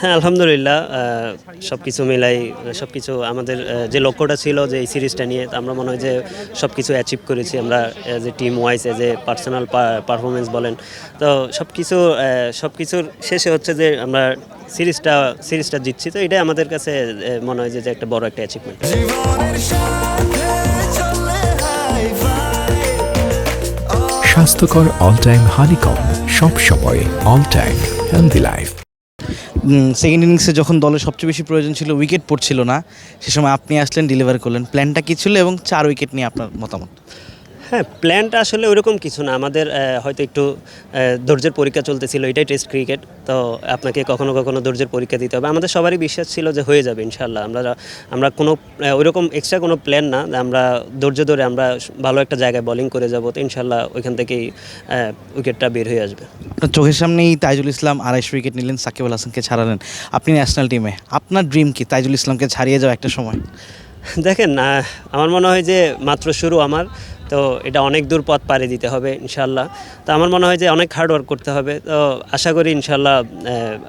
হ্যাঁ আলহামদুলিল্লাহ সব কিছু মিলাই সব কিছু আমাদের যে লক্ষ্যটা ছিল যে এই সিরিজটা নিয়ে আমরা মনে হয় যে সব কিছু অ্যাচিভ করেছি আমরা as a team wise as a personal performance বলেন। তো সব কিছু সব কিছুর শেষে হচ্ছে যে আমরা সিরিজটা সিরিজটা জিতছি। তো এটাই আমাদের কাছে মনে হয় যে একটা বড় একটা অ্যাচিভমেন্ট স্বাস্থ্যকর অল টাইম হানিকম সব সময় all time healthy life second ইনিংসে যখন দলের সবচেয়ে বেশি প্রয়োজন ছিল উইকেট পড়ছিল না, সে সময় আপনি আসলেন ডেলিভার করলেন। প্ল্যানটা কী ছিল এবং চার উইকেট নিয়ে আপনার মতামত? হ্যাঁ প্ল্যানটা আসলে ওরকম কিছু না। আমাদের হয়তো একটু ধৈর্যের পরীক্ষা চলতেছিল এটাই টেস্ট ক্রিকেট তো আপনাকে কখনো কখনো ধৈর্যের পরীক্ষা দিতে হবে। আমাদের সবারই বিশ্বাস ছিল যে হয়ে যাবে ইনশাল্লাহ আমরা আমরা কোনো ওইরকম এক্সট্রা কোনো প্ল্যান না আমরা ধৈর্য ধরে আমরা ভালো একটা জায়গায় বোলিং করে যাব তো ইনশাল্লাহ ওইখান থেকেই উইকেটটা বের হয়ে আসবে। চোখের সামনেই তাইজুল ইসলাম আড়াইশো উইকেট নিলেন সাকিব আল হাসানকে ছাড়ালেন। আপনি ন্যাশনাল টিমে আপনার ড্রিম কি তাইজুল ইসলামকে ছাড়িয়ে যাওয়া একটা সময়? দেখেন আমার মনে হয় যে মাত্র শুরু আমার। তো এটা অনেক দূর পথ পাড়ি দিতে হবে ইনশাল্লাহ তো আমার মনে হয় যে অনেক হার্ড ওয়ার্ক করতে হবে। তো আশা করি ইনশাল্লাহ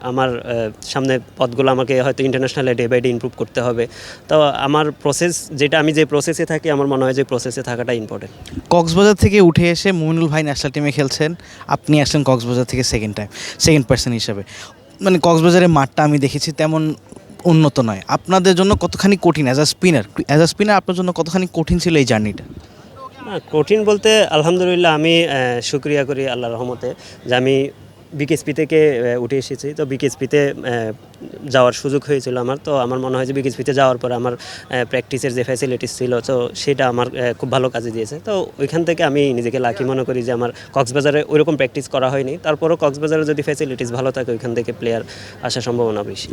আমার সামনে পথগুলো আমাকে হয়তো ইন্টারন্যাশনালে ডে বাই ডে ইমপ্রুভ করতে হবে। তো আমার প্রসেস যেটা আমি যে প্রসেসে থাকি, আমার মনে হয় যে প্রসেসে থাকাটা ইম্পর্টেন্ট কক্সবাজার থেকে উঠে এসে মুমিনুল ভাই ন্যাশনাল টিমে খেলছেন। আপনি আসলেন কক্সবাজার থেকে সেকেন্ড টাইম সেকেন্ড পার্সন হিসেবে। মানে কক্সবাজারের মাঠটা আমি দেখেছি তেমন উন্নত নয়। আপনাদের জন্য কতখানি কঠিন as a spinner as a spinner আপনার জন্য কতখানি কঠিন ছিল এই জার্নিটা না কঠিন বলতে আলহামদুলিল্লাহ আমি আহ, শুক্রিয়া করি আল্লাহ রহমতে যে আমি বিকেএসপি থেকে উঠে এসেছি। তো বিকেএসপিতে যাওয়ার সুযোগ হয়েছিল আমার। তো আমার মনে হয় যে বিকেএসপিতে যাওয়ার পর আমার প্র্যাকটিসের যে ফ্যাসিলিটিস ছিল তো সেটা আমার খুব ভালো কাজে দিয়েছে। তো ওইখান থেকে আমি নিজেকে লাকি মনে করি যে আমার কক্সবাজারে ওইরকম প্র্যাকটিস করা হয়নি। তারপরও কক্সবাজারে যদি ফ্যাসিলিটিস ভালো থাকে ওইখান থেকে প্লেয়ার আসার সম্ভাবনা বেশি।